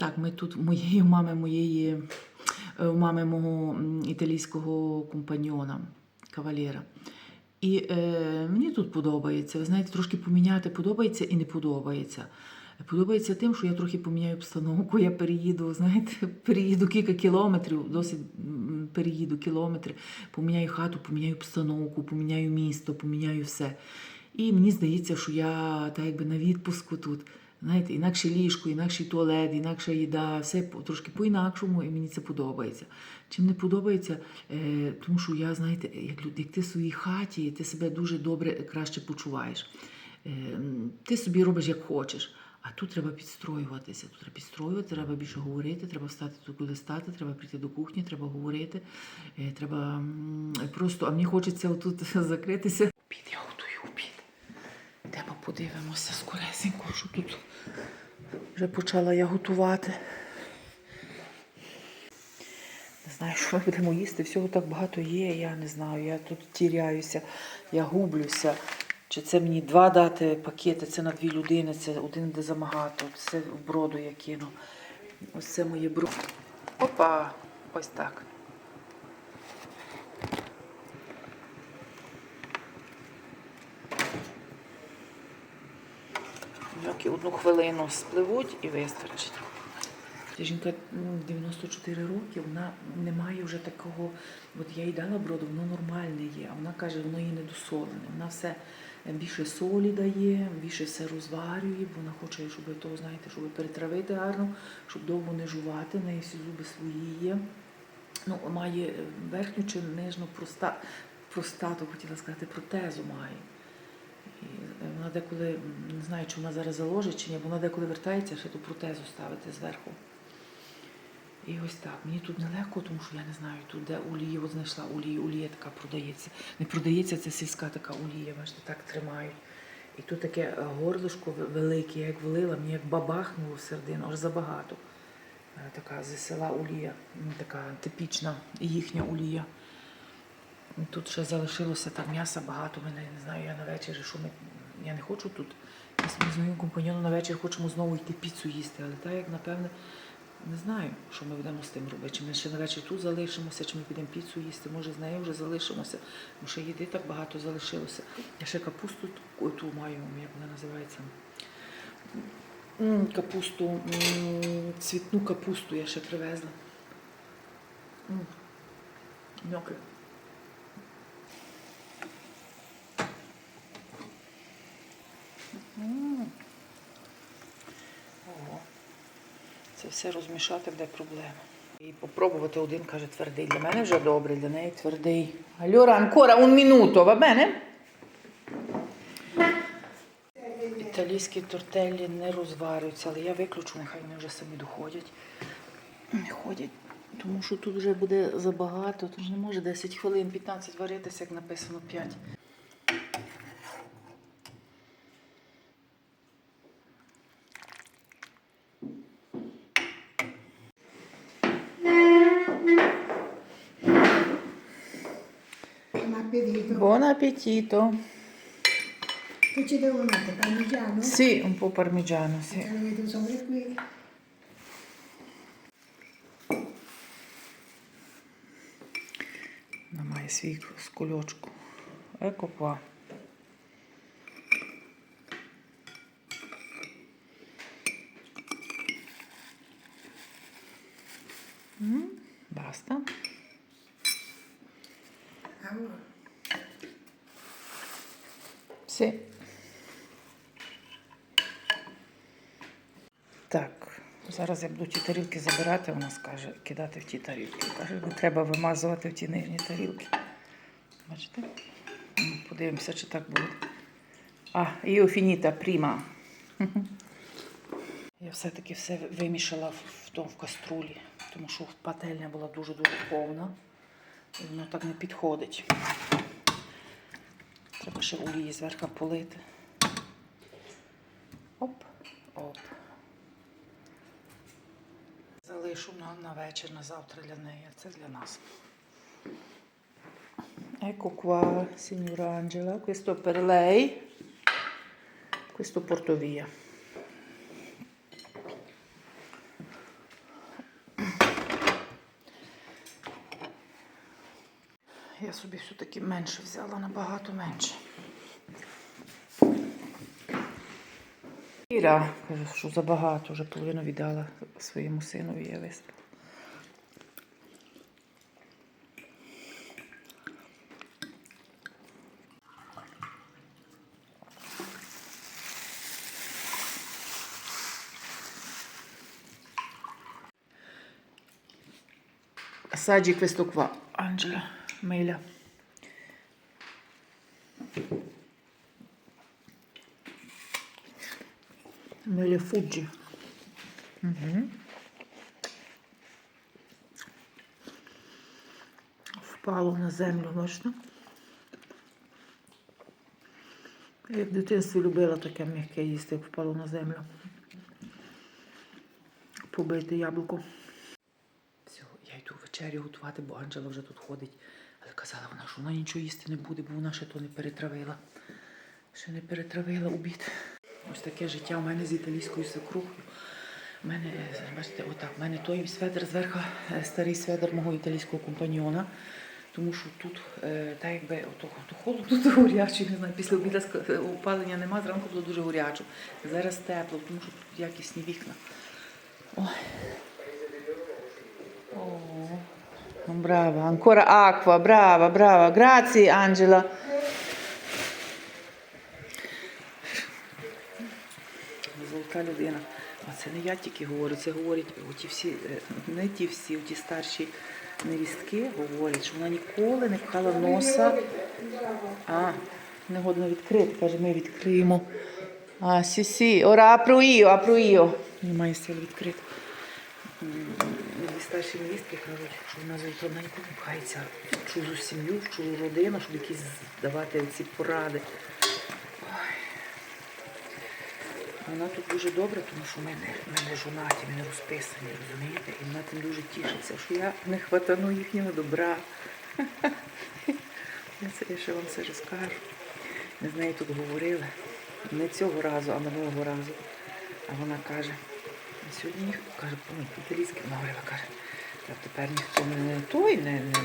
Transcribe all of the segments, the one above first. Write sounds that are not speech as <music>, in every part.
Так, ми тут моєї мами, моєї е, мами мого італійського компаньйона, кавалера. І е, мені тут подобається. Ви знаєте, трошки поміняти подобається і не подобається. Подобається тим, що я трохи поміняю обстановку, я переїду, знаєте, <laughs> переїду кілька кілометрів, досить переїду кілометри, поміняю хату, поміняю обстановку, поміняю місто, поміняю все. І мені здається, що я так якби на відпуску тут. Знаєте, інакше ліжко, інакший туалет, інакша їда, все трошки по-інакшому, і мені це подобається. Чим не подобається, е, тому що я, знаєте, як, люд- як ти в своїй хаті, ти себе дуже добре краще почуваєш. Е, ти собі робиш як хочеш. А тут треба підстроюватися. Тут треба підстроювати, треба більше говорити, треба встати тут, куди стати, треба прийти до кухні, треба говорити. е, Треба просто, а мені хочеться отут <laughs> закритися. Обід, я готую обід. Йдемо подивимося скоресенько, що тут вже почала я готувати. Не знаю, що ми будемо їсти. Всього так багато є, я не знаю. Я тут тіряюся, я гублюся. Чи це мені два дати пакети, це на дві людини, це один де замагато, це в броду я кину. Ось це моє бро. Опа! Ось так. Доки одну хвилину спливуть і вистачить. Жінка ну, 94 роки, вона не має вже такого. От я їй дала броду, воно нормальне є. А вона каже, воно їй недосолене. Вона все е, більше солі дає, більше все розварює, бо вона хоче, щоб того, знаєте, щоб перетравити гарно, щоб довго не жувати, в неї всі зуби свої є. Ну, має е, верхню чи нижню проста, простату, хотіла сказати, протезу має. Е, вона деколи, не знаю, чи вона зараз заложить чи ні, вона деколи вертається, ще ту протезу ставити зверху. І ось так. Мені тут нелегко, тому що я не знаю, тут де олія, от знайшла олію, олія така продається. Не продається, це сільська така олія, бачите, так тримають. І тут таке е, горлишко велике, як влила, мені як бабахнуло в середину, аж забагато. Е, Така зі села олія, така типічна їхня олія. Тут ще залишилося там м'яса багато. Мене не знаю, я на вечері, що ми. Я не хочу тут. Ми з моїм компаньоном на вечір хочемо знову йти піцу їсти, але так як напевне не знаю, що ми будемо з тим робити. Чи ми ще на вечір тут залишимося, чи ми підемо піцу їсти, може з нею вже залишимося. Бо ще їди так багато залишилося. Я ще капусту ту- маю, як вона називається. Капусту, цвітну капусту я ще привезла. Ньоки. Ого. Це все розмішати буде проблема. І попробувати один каже твердий. Для мене вже добре, для неї твердий. Allora ancora un minuto, va bene? Італійські тортелі не розварюються, але я виключу, нехай вони вже самі доходять. Не ходять, тому що тут вже буде забагато, тут ж не може 10 хвилин, 15 варитися, як написано 5. appetito. Che ci devo mettere? Parmigiano? Sì, un po' parmigiano, sì. Lo metto sopra qui. Namai svicolo, sculocco. Ecco qua. Mm, basta. Allora. Sì. Так, зараз я буду ті тарілки забирати, вона скаже, кидати в ті тарілки. Каже, не треба вимазувати в ті нижні тарілки. Бачите? Подивимося, чи так буде. А, io finita prima. Я все-таки все вимішала в, тому- в каструлі, тому що пательня була дуже-дуже повна. І воно так не підходить. Треба ще олії зверху полити. Оп, оп. Залишу на, на вечір, на завтра для неї, а це для нас. Ecco qua, signora Angela, questo per lei, questo porto via. Собі все-таки менше взяла, набагато менше. Іра каже, що забагато, вже половину віддала своєму синові, я виспала. Саджик вистуква. Анджела Миля. Миля Фуджі. Угу. Впало на землю, бачите? Я в дитинстві любила таке м'яке їсти, як впало на землю. Побити яблуко. Все, я йду вечерю готувати, бо Анджела вже тут ходить. Казала вона, що вона нічого їсти не буде, бо вона ще то не перетравила. Ще не перетравила обід. Ось таке життя у мене з італійською свекрухою. У мене, е, бачите, отак, у мене той сведер зверху, е, старий сведер мого італійського компаньйона. Тому що тут, е, так якби ото, то холодно, то горячо, не знаю, після обіду опалення нема, зранку було дуже горячо. Зараз тепло, тому що тут якісні вікна. Ой. Oh, brava, ancora acqua, brava, brava. Grazie Angela. Золота людина. А це не я тільки говорю, це говорять оті всі, е, не ті всі, оті старші невістки говорять, що вона ніколи не пхала носа. А, негодно відкрити. Каже, ми відкриємо. А, сі, сі. Ора апру io, апру. Немає сил відкрити. Старші невістки кажуть, що вона завтра пхається в чужу сім'ю, в чужу родину, щоб якісь давати ці поради. Ой. Вона тут дуже добра, тому що ми не, не жонаті, ми не розписані, розумієте? І вона тим дуже тішиться, що я не хватану їхнього добра. Я це я ще вам все розкажу. Ми з нею тут говорили. Не цього разу, а минулого разу. А вона каже, «А сьогодні ніхто каже, ну, по-італійськи говорила, каже, «Та тепер ніхто не той, не, не,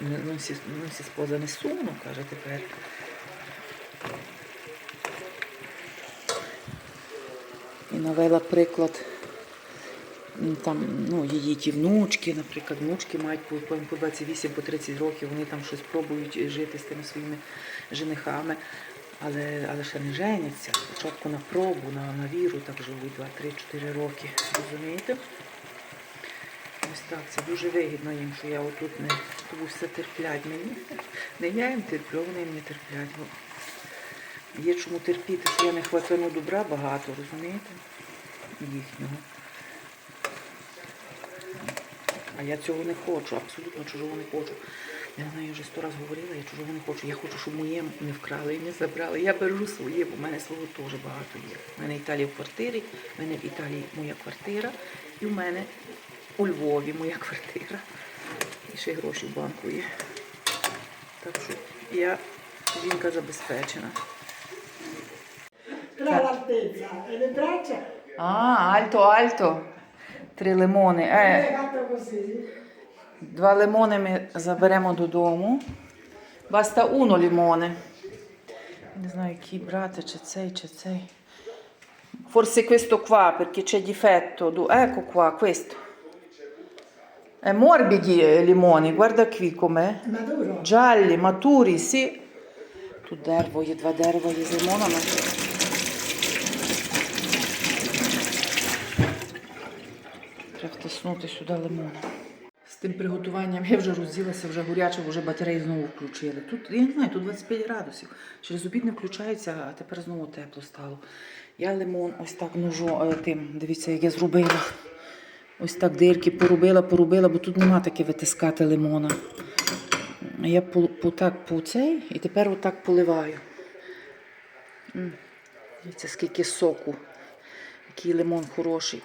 не, не, ну, сі, ну, сі споза не сумно, каже, тепер. І навела приклад там, ну, її ті внучки, наприклад, внучки мають по, по, по 28, по 30 років, вони там щось пробують жити з тими своїми женихами, але, але ще не женяться. Спочатку на пробу, на, на віру так живуть 2-3-4 роки. Розумієте? Ось так, це дуже вигідно їм, що я отут не тому все терплять мені. Не я їм терплю, вони мені терплять. Бо Є чому терпіти, що я не хватану добра багато, розумієте? Їхнього. А я цього не хочу, абсолютно чужого не хочу. Я з нею вже сто раз говорила, я чужого не хочу. Я хочу, щоб моє не вкрали і не забрали. Я беру своє, бо в мене свого теж багато є. У мене Італія в квартирі, в мене в Італії моя квартира, і в мене у Львові моя квартира. І ще гроші в банку є. Так що я жінка забезпечена. А, альто, альто. Три лимони. Е, così. Два лимони ми заберемо додому. Баста уно лимони. Не знаю, який брати, чи цей, чи цей. Forse questo qua, perché c'è difetto. Du- Ecco qua, questo. È morbidi i limoni, guarda qui com'è. Maduro. Gialli, maturi, sì. Тут дерево є, два дерева є з лимонами. Треба втиснути сюди лимон. З тим приготуванням я вже розділася, вже горяче, вже батареї знову включили. Тут, я не знаю, тут 25 градусів. Через обід не включається, а тепер знову тепло стало. Я лимон ось так ножом, е, тим, дивіться, як я зробила. Ось так дирки поробила, поробила, бо тут нема таке витискати лимона. Я по, по, так по цей і тепер отак поливаю. Дивіться, скільки соку. Який лимон хороший.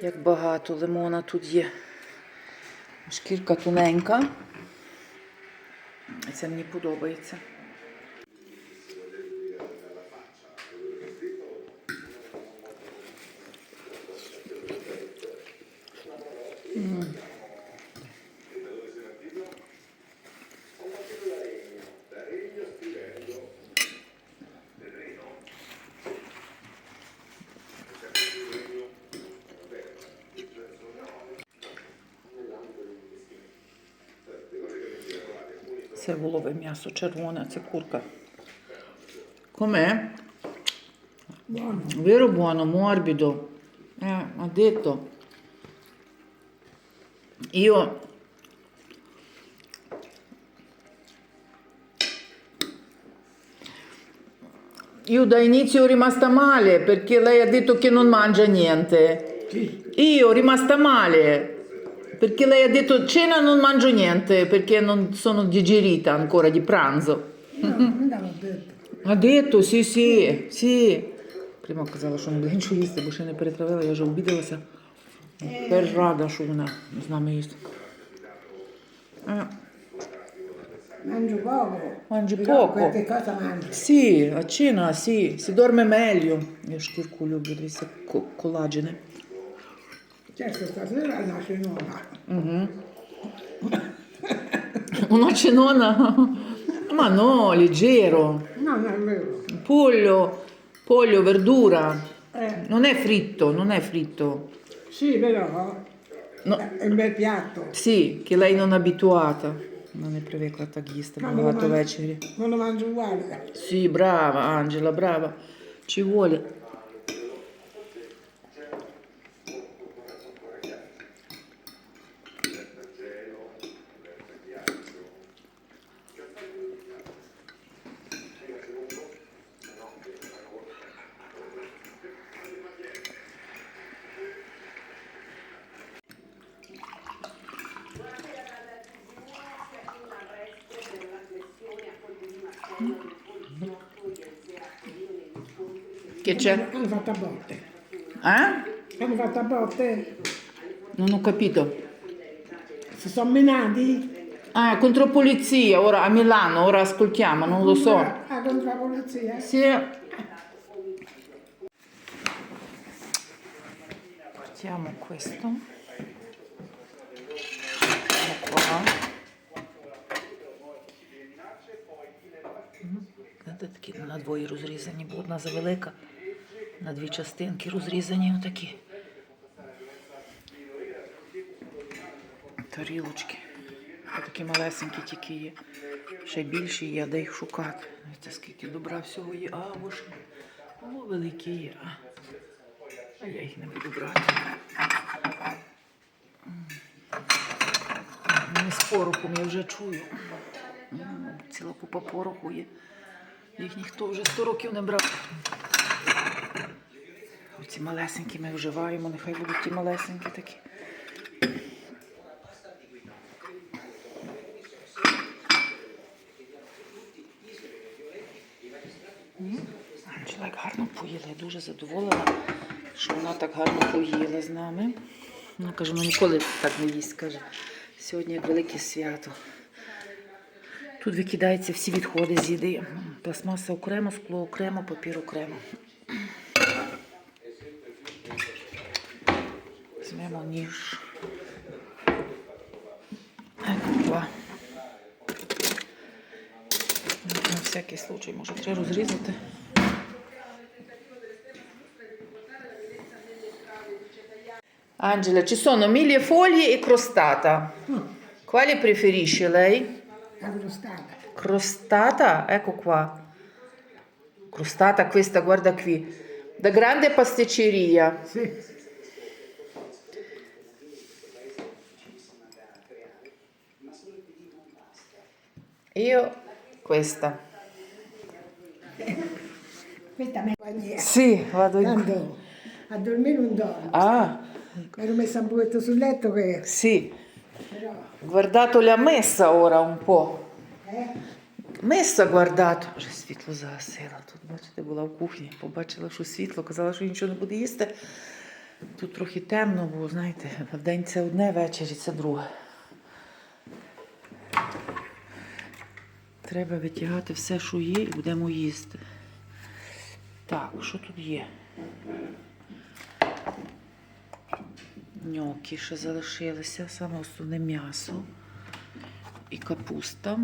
Як багато лимона тут є. Шкірка тоненька. Це мені подобається. Це волове м'ясо червоне, це курка. Com'è? Buono. Vero buono, morbido. Eh, ha detto. Io Io da inizio ero rimasta male perché lei ha detto che non mangia niente. Sì. Io rimasta male perché lei ha detto cena non mangio niente perché non sono digerita ancora di pranzo. No, non l'avevo detto. Ha detto, sì, sì, sì. Prima казала, що не буде нічого їсти, бо ще не перетравила, я вже обідалася. Тепер рада, що вона з нами їсть. Е, Mangio poco. Mangi Però poco. Qualche cosa mangio. Sì, a cena sì, si dorme meglio. Io шкірку люблю, дивіться, ко- колагени. certo stasera la cenona. Mm-hmm. Una cenona? Ma no, leggero. No, non è vero. Pollo, pollo, verdura. Eh. Non è fritto, non è fritto. Sì, però no. è un bel piatto. Sì, che lei non è abituata. Non è preveccata ghista, ma ho fatto. Non lo mangio uguale. Sì, brava Angela, brava. Ci vuole Che c'è? Hanno fatto a botte. Eh? Hanno fatto a botte. Non ho capito. Si sono menati. Ah, contro polizia, ora a Milano, ora ascoltiamo, non lo so. Ah, contro la polizia. Sì. Mettiamo questo. Ecco qua. Мгм. Знаєте, такі на двоє розрізані, бо одна завелика, На дві частинки розрізані отакі. Тарілочки. Такі малесенькі тільки є. Ще більші є, де їх шукати. Знаєте, скільки добра всього є. А, ось. О, великі є. А, я їх не буду брати. Вони з порохом я вже чую. Ціла купа пороху є. Їх ніхто вже 100 років не брав. Оці малесенькі ми вживаємо, нехай будуть ті малесенькі такі. Як гарно поїла. Я дуже задоволена, що вона так гарно поїла з нами. Вона каже, ну ніколи так не їсть. Каже, сьогодні як велике свято. Тут викидаються всі відходи з їди. Пластмаса окремо, скло окремо, папір окремо. Візьмемо ніж. Два. На всякий случай, може, треба розрізати. Angela, ci sono mille foglie e crostata. Quale preferisce lei? La crostata. Crostata? Ecco qua. Crostata questa, guarda qui. Da grande pasticceria. Sì. Io questa. Questa me la Sì, vado in... Tanto a dormire non dormo. Ah, Mi ero messa un pochetto sul letto che... sì. Però... Guardato l'ha messa ora un po'. Eh? Миса guardato. Вже світло загасила. Тут, бачите, була в кухні, побачила, що світло, казала, що нічого не буде їсти. Тут трохи темно, бо, знаєте, вдень це одне, ввечері це друге. Треба витягати все, що є, і будемо їсти. Так, що тут є? Ньокі ще залишилися, саме основне м'ясо і капуста.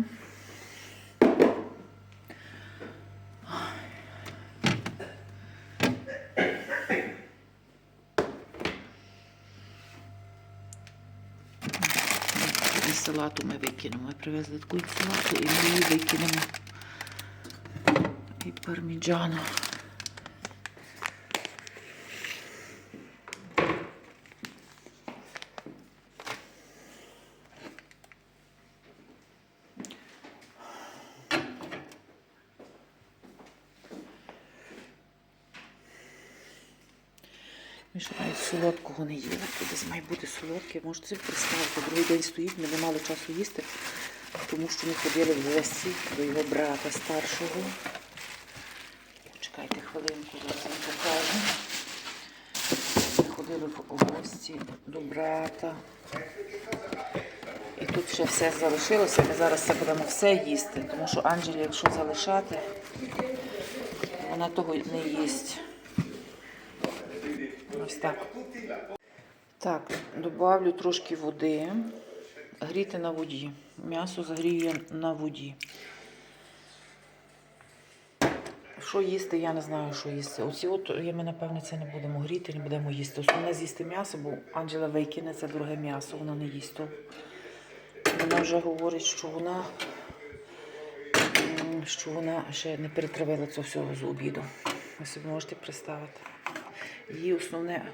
Салату ми викинемо. Ми привезли таку салату і ми її викинемо. І парміджано. Ми ще навіть солодкого не їли. Тут десь має бути. Можете собі представити, другий день стоїть, ми не мали часу їсти, тому що ми ходили в гості до його брата старшого. Чекайте хвилинку, зараз вам покажу. Ми ходили в гості до брата. І тут ще все залишилося. Ми зараз це будемо все їсти, тому що Анджелі, якщо залишати, вона того не їсть. Ось так. Так, добавлю трошки води. Гріти на воді. М'ясо загрію на воді. Що їсти, я не знаю, що їсти. Оці от ми, напевне, це не будемо гріти, не будемо їсти. Основне з'їсти м'ясо, бо Анджела викине це друге м'ясо, вона не їсть. То вона вже говорить, що вона, що вона ще не перетравила це всього з обіду. Ви собі можете представити. Її основне,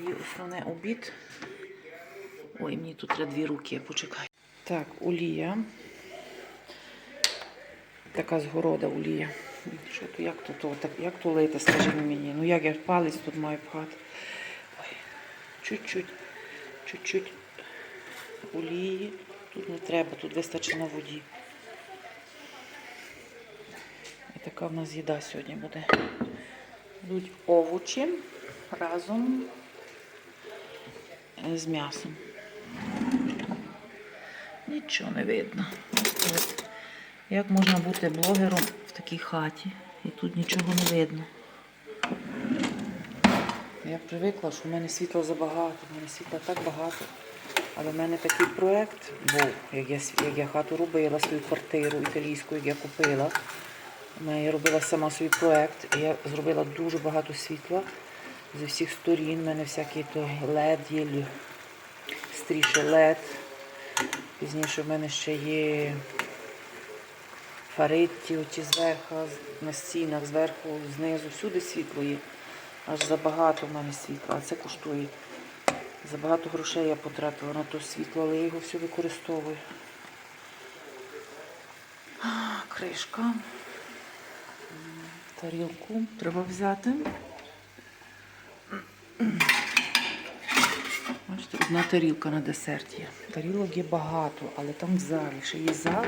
її основне обід. Ой, мені тут треба дві руки, почекай. Так, олія. Така згорода олія. Що то, як то, то, так, як то лити, скажи мені. Ну як я палець тут маю пхати. Ой, чуть-чуть, чуть-чуть олії. Тут не треба, тут вистачить на воді. І така в нас їда сьогодні буде. Будуть овочі разом з м'ясом. Нічого не видно. От. Як можна бути блогером в такій хаті і тут нічого не видно. Я привикла, що в мене світла забагато, в мене світла так багато. Але в мене такий проєкт був, як я, як я хату робила, свою квартиру італійську, як я купила. Е, Я робила сама свій проєкт, і я зробила дуже багато світла зі всіх сторін. У мене всякі то LED є, стріше LED. Пізніше в мене ще є фаритті, оті зверху, на стінах, зверху, знизу, всюди світло є. Аж забагато в мене світла, а це коштує. Забагато грошей я потратила на то світло, але я його все використовую. Кришка. Тарілку треба взяти. Бачите, одна тарілка на десерт є. Тарілок є багато, але там в залі ще є зал,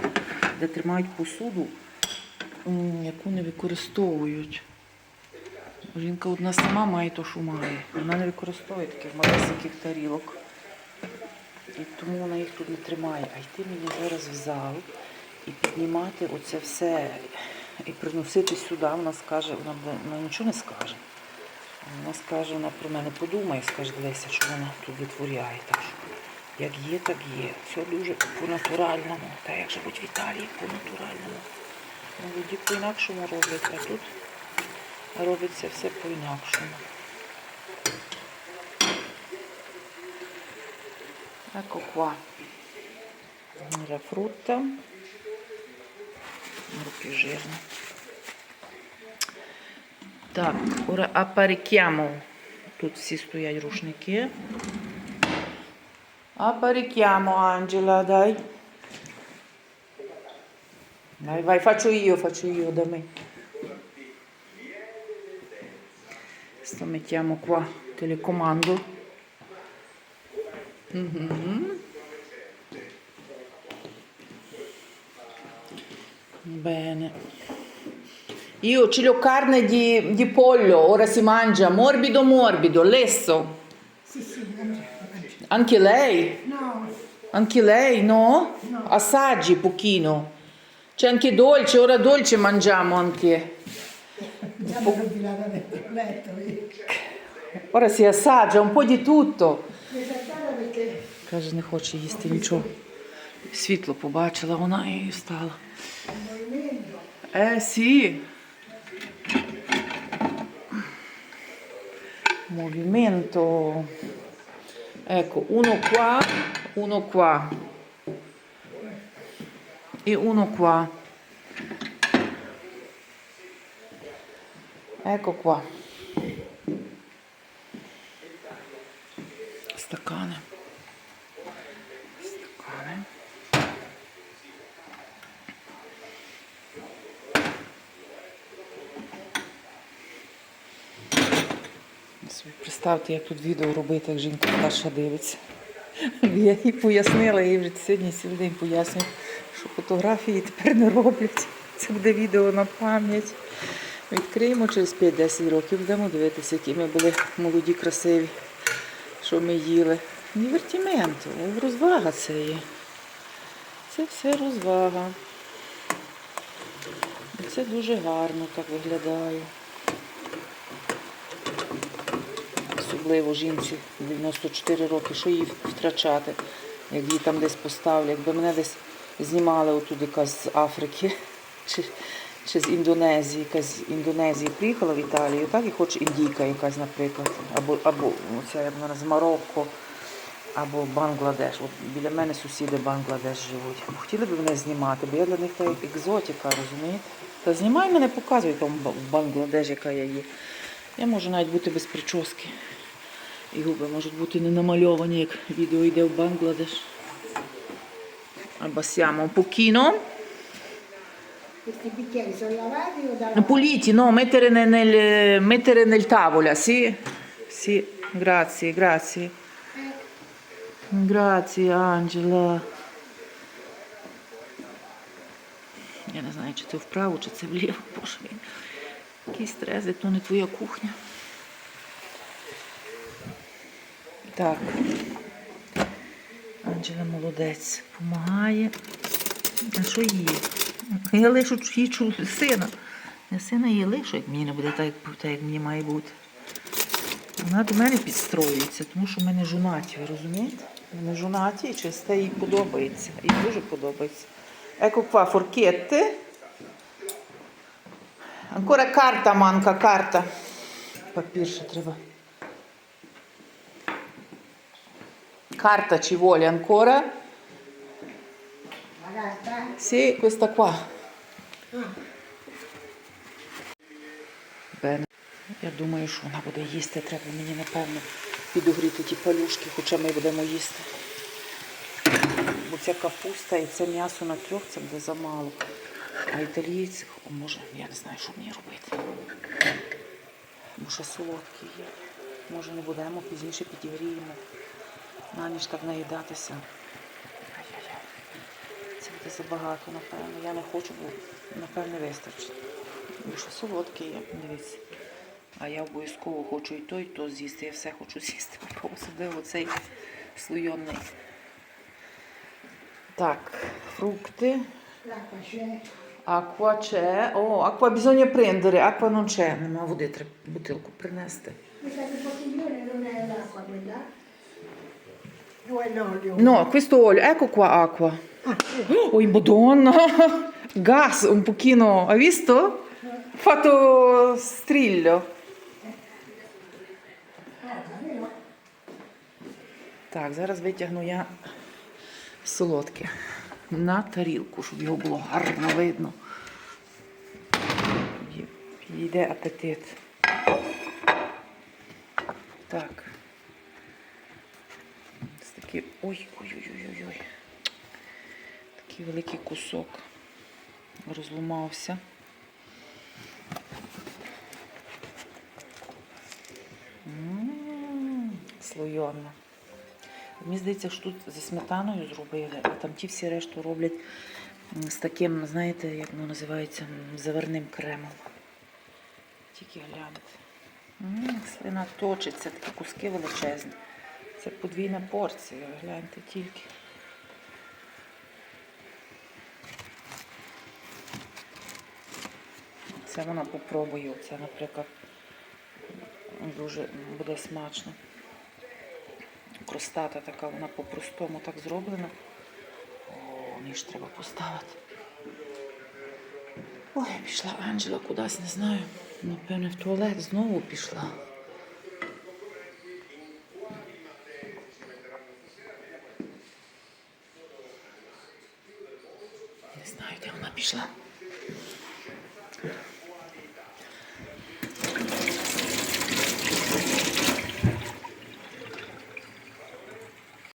де тримають посуду, яку не використовують. Жінка одна сама має то, що має. Вона не використовує таких малесеньких тарілок. І тому вона їх тут не тримає. А йти мені зараз в зал і піднімати оце все і приносити сюди, вона скаже, вона, вона нічого не скаже. Вона скаже, вона про мене подумає, скаже, дивися, що вона тут витворяє. Так що, як є, так є. Все дуже по-натуральному. Та як живуть в Італії, по-натуральному. Молоді по-інакшому роблять, а тут робиться все по-інакшому. Ecco qua la frutta, un più жирно. Так, ora apparecchiamo. Тут всі стоять рушники. Apparecchiamo, Angela, dai. Vai, vai, faccio io, faccio io da me. Sto mettiamo qua telecomando. Mhm. Bene. Io ci ho carne di, di pollo, ora si mangia morbido morbido, lesso. Sì, sì, mangiamo, mangiamo. Anche lei? No, Anche lei, no? No. Assaggi pochino. C'è anche dolce, ora dolce mangiamo anche. già mi rovinata dentro il letto. io. Ora si assaggia un po' di tutto. Mi saltava perché Каже, не хоче їсти нічого. Світло побачила вона і встала. il movimento movimento. Ecco uno qua uno qua. E uno qua. Ecco qua. Staccone Собі Представте, як тут відео робити, як жінка старша дивиться. Я їй пояснила, їй вже сьогодні цілий день пояснюю, що фотографії тепер не роблять. Це буде відео на пам'ять. Відкриємо через 5-10 років, будемо дивитися, які ми були молоді, красиві, що ми їли. Дівертіменту, розвага це є. Це все розвага. Це дуже гарно так виглядає. Особливо жінці 94 роки, що їй втрачати, як її там десь поставлять. Якби мене десь знімали отуди якась з Африки <laughs> чи, чи з Індонезії, якась з Індонезії приїхала в Італію, так і хоче індійка якась, наприклад, або, або як з Марокко, або Бангладеш. От біля мене сусіди Бангладеш живуть. Хотіли б мене знімати, бо я для них та екзотика, розумієте? Та знімай мене, показуй там в Бангладеш, яка я є. Я можу навіть бути без прически. Можуть бути не намальовані, як відео йде в Бангладеш. Grazie, grazie. Grazie, Angela. Я не знаю, чи це вправо, чи це вліво. Який стрес, як то не твоя кухня. Так. Анджела молодець. Помагає. А що її? Я лишу її сина. Я сина її лишу, як мені не буде так, як, мені має бути. Вона до мене підстроюється, тому що в мене жонаті, ви розумієте? В мене жонаті, і через те їй подобається. Їй дуже подобається. Ecco qua, forchette. Ancora carta manca, carta. Папір ще треба. Carta ci vuole ancora. Sì, questa qua. Бене. Я думаю, що вона буде їсти. Треба мені, напевно, підогріти ті палюшки, хоча ми будемо їсти. Бо ця капуста і це м'ясо на трьох це буде замало. А італійці, може, я не знаю, що мені робити. Бо ще солодкі є. Може не будемо, пізніше підігріємо. На ніч так наїдатися. Це буде забагато, напевно. Я не хочу, бо напевне вистачить. Бо що солодкі є, дивіться. А я обов'язково хочу і то, і то з'їсти. Я все хочу з'їсти. <laughs> Особливо цей слойонний. Так, фрукти. Аква c'è. О, аква bisogna prendere, аква non c'è. Нема води, треба бутилку принести. Questa di bottiglione non è l'olio? No, questo olio, ecco qua acqua. Ah, eh. Oh, madonna! Gas un pochino, hai visto? Fatto strillo. Так, зараз витягну я солодке на тарілку, щоб його було гарно видно. Йде апетит. Так. Такий. Ой-ой-ой-ой-ой. Такий великий кусок розломався. М, Слойона. Мені здається, що тут зі сметаною зробили, а там ті всі решту роблять з таким, знаєте, як воно називається, заварним кремом. Тільки гляньте. Слина точиться, такі куски величезні. Це подвійна порція, гляньте тільки. Це вона попробує. Це, наприклад, дуже буде смачно. Кростата така, вона по-простому так зроблена. О, ніж треба поставити. Ой, пішла Анджела кудись, не знаю. Напевне, в туалет знову пішла.